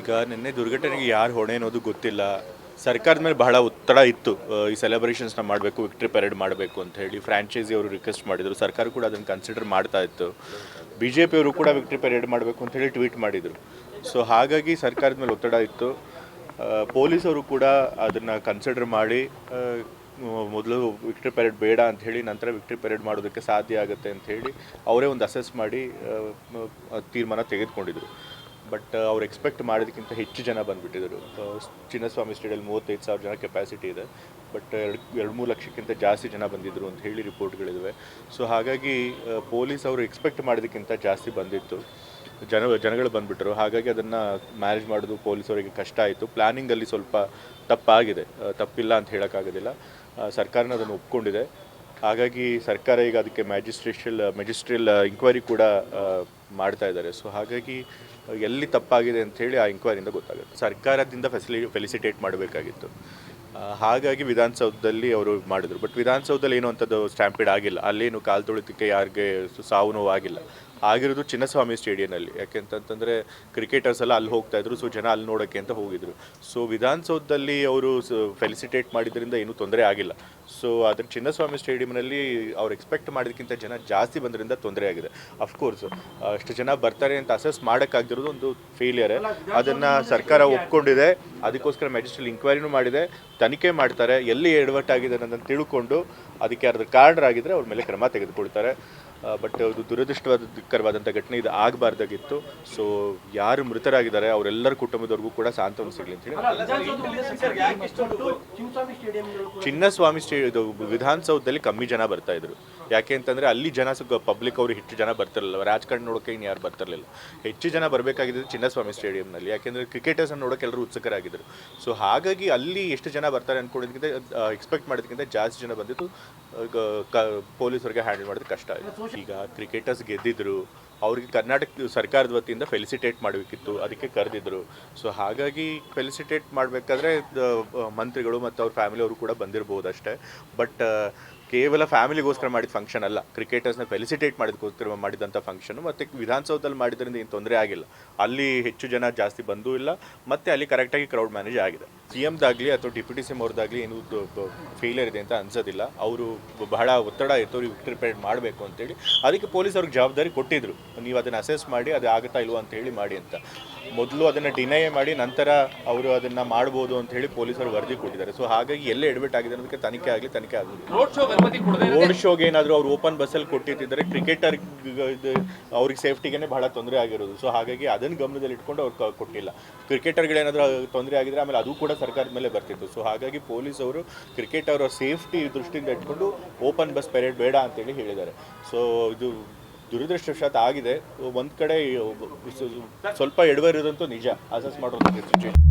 ಈಗ ನಿನ್ನೆ ದುರ್ಘಟನೆಗೆ ಯಾರು ಹೊಣೆ ಅನ್ನೋದು ಗೊತ್ತಿಲ್ಲ. ಸರ್ಕಾರದ ಮೇಲೆ ಬಹಳ ಒತ್ತಡ ಇತ್ತು. ಈ ಸೆಲೆಬ್ರೇಷನ್ಸ್ನ ಮಾಡಬೇಕು ವಿಕ್ಟ್ರಿ ಪೆರೇಡ್ ಮಾಡಬೇಕು ಅಂತ ಹೇಳಿ ಫ್ರಾಂಚೈಸಿ ಅವರು ರಿಕ್ವೆಸ್ಟ್ ಮಾಡಿದರು. ಸರ್ಕಾರ ಕೂಡ ಅದನ್ನು ಕನ್ಸಿಡರ್ ಮಾಡ್ತಾ ಇತ್ತು. ಬಿ ಜೆ ಪಿಯವರು ಕೂಡ ವಿಕ್ಟ್ರಿ ಪೆರೇಡ್ ಮಾಡಬೇಕು ಅಂತ ಹೇಳಿ ಟ್ವೀಟ್ ಮಾಡಿದರು. ಸೊ ಹಾಗಾಗಿ ಸರ್ಕಾರದ ಮೇಲೆ ಒತ್ತಡ ಇತ್ತು. ಪೊಲೀಸರು ಕೂಡ ಅದನ್ನು ಕನ್ಸಿಡರ್ ಮಾಡಿ ಮೊದಲು ವಿಕ್ಟ್ರಿ ಪೆರೇಡ್ ಬೇಡ ಅಂತ ಹೇಳಿ, ನಂತರ ವಿಕ್ಟ್ರಿ ಪೆರೇಡ್ ಮಾಡೋದಕ್ಕೆ ಸಾಧ್ಯ ಆಗುತ್ತೆ ಅಂತ ಹೇಳಿ ಅವರೇ ಒಂದು ಅಸೆಸ್ ಮಾಡಿ ತೀರ್ಮಾನ ತೆಗೆದುಕೊಂಡಿದ್ರು. ಬಟ್ ಅವ್ರು ಎಕ್ಸ್ಪೆಕ್ಟ್ ಮಾಡೋದಕ್ಕಿಂತ ಹೆಚ್ಚು ಜನ ಬಂದುಬಿಟ್ಟಿದ್ರು. ಚಿನ್ನಸ್ವಾಮಿ ಸ್ಟೇಡಿಯಲ್ಲಿ ಮೂವತ್ತೈದು ಸಾವಿರ ಜನ ಕೆಪಾಸಿಟಿ ಇದೆ. ಬಟ್ ಎರಡು ಎರಡು ಮೂರು ಲಕ್ಷಕ್ಕಿಂತ ಜಾಸ್ತಿ ಜನ ಬಂದಿದ್ದರು ಅಂತ ಹೇಳಿ ರಿಪೋರ್ಟ್ಗಳಿದ್ದಾವೆ ಸೊ ಹಾಗಾಗಿ ಪೊಲೀಸ್ ಅವರು ಎಕ್ಸ್ಪೆಕ್ಟ್ ಮಾಡೋದಕ್ಕಿಂತ ಜಾಸ್ತಿ ಬಂದಿತ್ತು. ಜನ, ಜನಗಳು ಬಂದುಬಿಟ್ರು. ಹಾಗಾಗಿ ಅದನ್ನು ಮ್ಯಾನೇಜ್ ಮಾಡೋದು ಪೊಲೀಸವರಿಗೆ ಕಷ್ಟ ಆಯಿತು. ಪ್ಲ್ಯಾನಿಂಗಲ್ಲಿ ಸ್ವಲ್ಪ ತಪ್ಪಾಗಿದೆ. ತಪ್ಪಿಲ್ಲ ಅಂತ ಹೇಳೋಕ್ಕಾಗೋದಿಲ್ಲ. ಸರ್ಕಾರನ ಅದನ್ನು ಒಪ್ಕೊಂಡಿದೆ. ಹಾಗಾಗಿ ಸರ್ಕಾರ ಈಗ ಅದಕ್ಕೆ ಮ್ಯಾಜಿಸ್ಟ್ರೇಷಲ್ ಮೆಜಿಸ್ಟ್ರಿಯಲ್ ಇಂಕ್ವೈರಿ ಕೂಡ ಮಾಡ್ತಾ ಇದ್ದಾರೆ. ಸೊ ಹಾಗಾಗಿ, ಎಲ್ಲಿ ತಪ್ಪಾಗಿದೆ ಅಂತ ಹೇಳಿ ಆ ಇಂಕ್ವೈರಿಯಿಂದ ಗೊತ್ತಾಗುತ್ತೆ. ಸರ್ಕಾರದಿಂದ ಫೆಸಿಲಿ ಫೆಲಿಸಿಟೇಟ್ ಮಾಡಬೇಕಾಗಿತ್ತು. ಹಾಗಾಗಿ ವಿಧಾನಸೌಧದಲ್ಲಿ ಅವರು ಮಾಡಿದರು. ಬಟ್ ವಿಧಾನಸೌಧದಲ್ಲಿ ಏನೋ ಅಂಥದ್ದು ಸ್ಟ್ಯಾಂಪಿಡ್ ಆಗಿಲ್ಲ. ಅಲ್ಲೇನು ಕಾಲು ತುಳಿತಕ್ಕೆ ಯಾರಿಗೆ ಸಾವು ನೋವು ಆಗಿಲ್ಲ. ಆಗಿರೋದು ಚಿನ್ನಸ್ವಾಮಿ ಸ್ಟೇಡಿಯಂನಲ್ಲಿ. ಯಾಕೆಂತಂತಂದರೆ ಕ್ರಿಕೆಟರ್ಸ್ ಎಲ್ಲ ಅಲ್ಲಿ ಹೋಗ್ತಾ ಇದ್ರು ಸೊ ಜನ ಅಲ್ಲಿ ನೋಡೋಕ್ಕೆ ಅಂತ ಹೋಗಿದ್ರು. ಸೊ ವಿಧಾನಸೌಧದಲ್ಲಿ ಅವರು ಫೆಲಿಸಿಟೇಟ್ ಮಾಡಿದ್ರಿಂದ ಏನೂ ತೊಂದರೆ ಆಗಿಲ್ಲ. ಸೊ ಅದ್ರ ಚಿನ್ನಸ್ವಾಮಿ ಸ್ಟೇಡಿಯಂನಲ್ಲಿ ಅವ್ರು ಎಕ್ಸ್ಪೆಕ್ಟ್ ಮಾಡೋದಕ್ಕಿಂತ ಜನ ಜಾಸ್ತಿ ಬಂದ್ರಿಂದ ತೊಂದರೆ ಆಗಿದೆ. ಅಫ್ಕೋರ್ಸ್ ಅಷ್ಟು ಜನ ಬರ್ತಾರೆ ಅಂತ ಅಸೆಸ್ ಮಾಡೋಕ್ಕಾಗ್ದಿರೋದು ಒಂದು ಫೇಲಿಯರ್ ಅದನ್ನು ಸರ್ಕಾರ ಒಪ್ಕೊಂಡಿದೆ. ಅದಕ್ಕೋಸ್ಕರ ಮ್ಯಾಜಿಸ್ಟ್ರೇಟ್ ಇನ್ಕ್ವೈರಿನೂ ಮಾಡಿದೆ. ತನಿಖೆ ಮಾಡ್ತಾರೆ. ಎಲ್ಲಿ ಎಡವಟ್ಟಾಗಿದೆ ಅನ್ನೋದನ್ನು ತಿಳ್ಕೊಂಡು ಅದಕ್ಕೆ ಯಾರಾದ್ರೂ ಕಾರಣರಾಗಿದ್ದರೆ ಅವ್ರ ಮೇಲೆ ಕ್ರಮ ತೆಗೆದುಕೊಳ್ತಾರೆ. ಬಟ್ ಅದು ದುರದೃಷ್ಟವಾದಕರವಾದಂಥ ಘಟನೆ ಇದು ಆಗಬಾರ್ದಾಗಿತ್ತು. ಸೊ ಯಾರು ಮೃತರಾಗಿದ್ದಾರೆ ಅವರೆಲ್ಲರ ಕುಟುಂಬದವ್ರಿಗೂ ಕೂಡ ಸಾಂತ್ವನ ಸಿಗಲಿ ಅಂತ ಹೇಳಿ ಚಿನ್ನಸ್ವಾಮಿ ಸ್ಟೇ ಇದು ವಿಧಾನಸೌಧದಲ್ಲಿ ಕಮ್ಮಿ ಜನ ಬರ್ತಾ ಇದ್ರು. ಯಾಕೆ ಅಂತಂದ್ರೆ ಅಲ್ಲಿ ಜನ ಪಬ್ಲಿಕ್ ಅವರು ಹೆಚ್ಚು ಜನ ಬರ್ತಿರಲಿಲ್ಲ. ರಾಜಕಾರಣ ನೋಡೋಕೆ ಇನ್ನು ಯಾರು ಬರ್ತಿರಲಿಲ್ಲ. ಹೆಚ್ಚು ಜನ ಬರಬೇಕಾಗಿದ್ದು ಚಿನ್ನಸ್ವಾಮಿ ಸ್ಟೇಡಿಯಂನಲ್ಲಿ. ಯಾಕೆಂದ್ರೆ ಕ್ರಿಕೆಟರ್ಸ್ ನೋಡೋಕೆ ಎಲ್ಲರೂ ಉತ್ಸುಕರಾಗಿದ್ದರು ಸೊ ಹಾಗಾಗಿ ಅಲ್ಲಿ ಎಷ್ಟು ಜನ ಬರ್ತಾರೆ ಅನ್ಕೊಂಡಿದ್ದಕ್ಕಿಂತ ಎಕ್ಸ್ಪೆಕ್ಟ್ ಮಾಡೋದಕ್ಕಿಂತ ಜಾಸ್ತಿ ಜನ ಬಂದಿದ್ದು ಪೊಲೀಸರಿಗೆ ಹ್ಯಾಂಡಲ್ ಮಾಡೋದು ಕಷ್ಟ ಆಯಿತು. ಈಗ ಕ್ರಿಕೆಟರ್ಸ್ ಗೆದ್ದಿದ್ರು ಅವ್ರಿಗೆ ಕರ್ನಾಟಕ ಸರ್ಕಾರದ ವತಿಯಿಂದ ಫೆಲಿಸಿಟೇಟ್ ಮಾಡಬೇಕಿತ್ತು, ಅದಕ್ಕೆ ಕರೆದಿದ್ರು. ಸೊ ಹಾಗಾಗಿ ಫೆಲಿಸಿಟೇಟ್ ಮಾಡಬೇಕಾದ್ರೆ ಮಂತ್ರಿಗಳು ಮತ್ತು ಅವ್ರ ಫ್ಯಾಮಿಲಿ ಅವರು ಕೂಡ ಬಂದಿರಬಹುದು ಅಷ್ಟೇ. ಬಟ್ ಕೇವಲ ಫ್ಯಾಮಿಲಿಗೋಸ್ಕರ ಮಾಡಿದ ಫಂಕ್ಷನ್ ಅಲ್ಲ ಕ್ರಿಕೆಟರ್ಸ್ನ ಫೆಲಿಸಿಟೇಟ್ ಮಾಡಿದಕ್ಕೋಸ್ಕರ ಮಾಡಿದಂಥ ಫಂಕ್ಷನ್ ಮತ್ತು ವಿಧಾನಸೌಧದಲ್ಲಿ ಮಾಡಿದ್ರಿಂದ ಏನು ತೊಂದರೆ ಆಗಿಲ್ಲ. ಅಲ್ಲಿ ಹೆಚ್ಚು ಜನ ಜಾಸ್ತಿ ಬಂದೂ ಇಲ್ಲ, ಮತ್ತು ಅಲ್ಲಿ ಕರೆಕ್ಟಾಗಿ ಕ್ರೌಡ್ ಮ್ಯಾನೇಜ್ ಆಗಿದೆ. ಸಿ ಎಮ್ದಾಗಲಿ ಅಥವಾ ಡಿಪ್ಯೂಟಿ ಸಿ ಎಂ ಅವ್ರದ್ದಾಗಲಿ ಏನು ಫೇಲಿಯರ್ ಇದೆ ಅಂತ ಅನ್ಸೋದಿಲ್ಲ. ಅವರು ಬಹಳ ಒತ್ತಡ ಇತ್ತು ಅವ್ರಿಗೆ ಪ್ರಿಪೇರ್ ಮಾಡಬೇಕು ಅಂತೇಳಿ, ಅದಕ್ಕೆ ಪೊಲೀಸ್ ಅವ್ರಿಗೆ ಜವಾಬ್ದಾರಿ ಕೊಟ್ಟಿದ್ರು. ನೀವು ಅದನ್ನು ಅಸೆಸ್ ಮಾಡಿ ಅದು ಆಗುತ್ತಾ ಇಲ್ವೋ ಅಂತ ಹೇಳಿ ಮಾಡಿ ಅಂತ. ಮೊದಲು ಅದನ್ನು ಡಿನೈ ಮಾಡಿ ನಂತರ ಅವರು ಅದನ್ನು ಮಾಡ್ಬೋದು ಅಂತ ಹೇಳಿ ಪೊಲೀಸರು ವರದಿ ಕೊಟ್ಟಿದ್ದಾರೆ. ಸೊ ಹಾಗಾಗಿ ಎಲ್ಲೇ ಎಡ್ಮಿಟ್ ಆಗಿದೆ ಅನ್ನೋದಕ್ಕೆ ತನಿಖೆ ಆಗಲಿ ತನಿಖೆ ಆಗಲಿ ರೋಡ್ ಶೋಗೆ ಏನಾದರೂ ಅವ್ರು ಓಪನ್ ಬಸ್ಸಲ್ಲಿ ಕೊಟ್ಟಿದ್ದರೆ ಕ್ರಿಕೆಟರ್ ಅವ್ರಿಗೆ ಸೇಫ್ಟಿಗೆ ಬಹಳ ತೊಂದರೆ ಆಗಿರೋದು. ಸೊ ಹಾಗಾಗಿ ಅದನ್ನು ಗಮನದಲ್ಲಿ ಇಟ್ಕೊಂಡು ಅವ್ರು ಕೊಟ್ಟಿಲ್ಲ. ಕ್ರಿಕೆಟರ್ಗಳೇನಾದರೂ ತೊಂದರೆ ಆಗಿದ್ರೆ ಆಮೇಲೆ ಅದು ಕೂಡ ಸರ್ಕಾರದ ಮೇಲೆ ಬರ್ತಿತ್ತು. ಸೊ ಹಾಗಾಗಿ ಪೊಲೀಸ್ ಅವರು ಕ್ರಿಕೆಟ್ ಅವರ ಸೇಫ್ಟಿ ದೃಷ್ಟಿಯಿಂದ ಇಟ್ಕೊಂಡು ಓಪನ್ ಬಸ್ ಪೆರೇಡ್ ಬೇಡ ಅಂತೇಳಿ ಹೇಳಿದ್ದಾರೆ. ಸೊ ಇದು ದುರದೃಷ್ಟವಶಾತ್ ಆಗಿದೆ. ಒಂದು ಕಡೆ ಸ್ವಲ್ಪ ಎಡವರಿರೋದಂತೂ ನಿಜ. ಅಸೆಸ್ ಮಾಡೋದು ಸಿಚುವೇಶನ್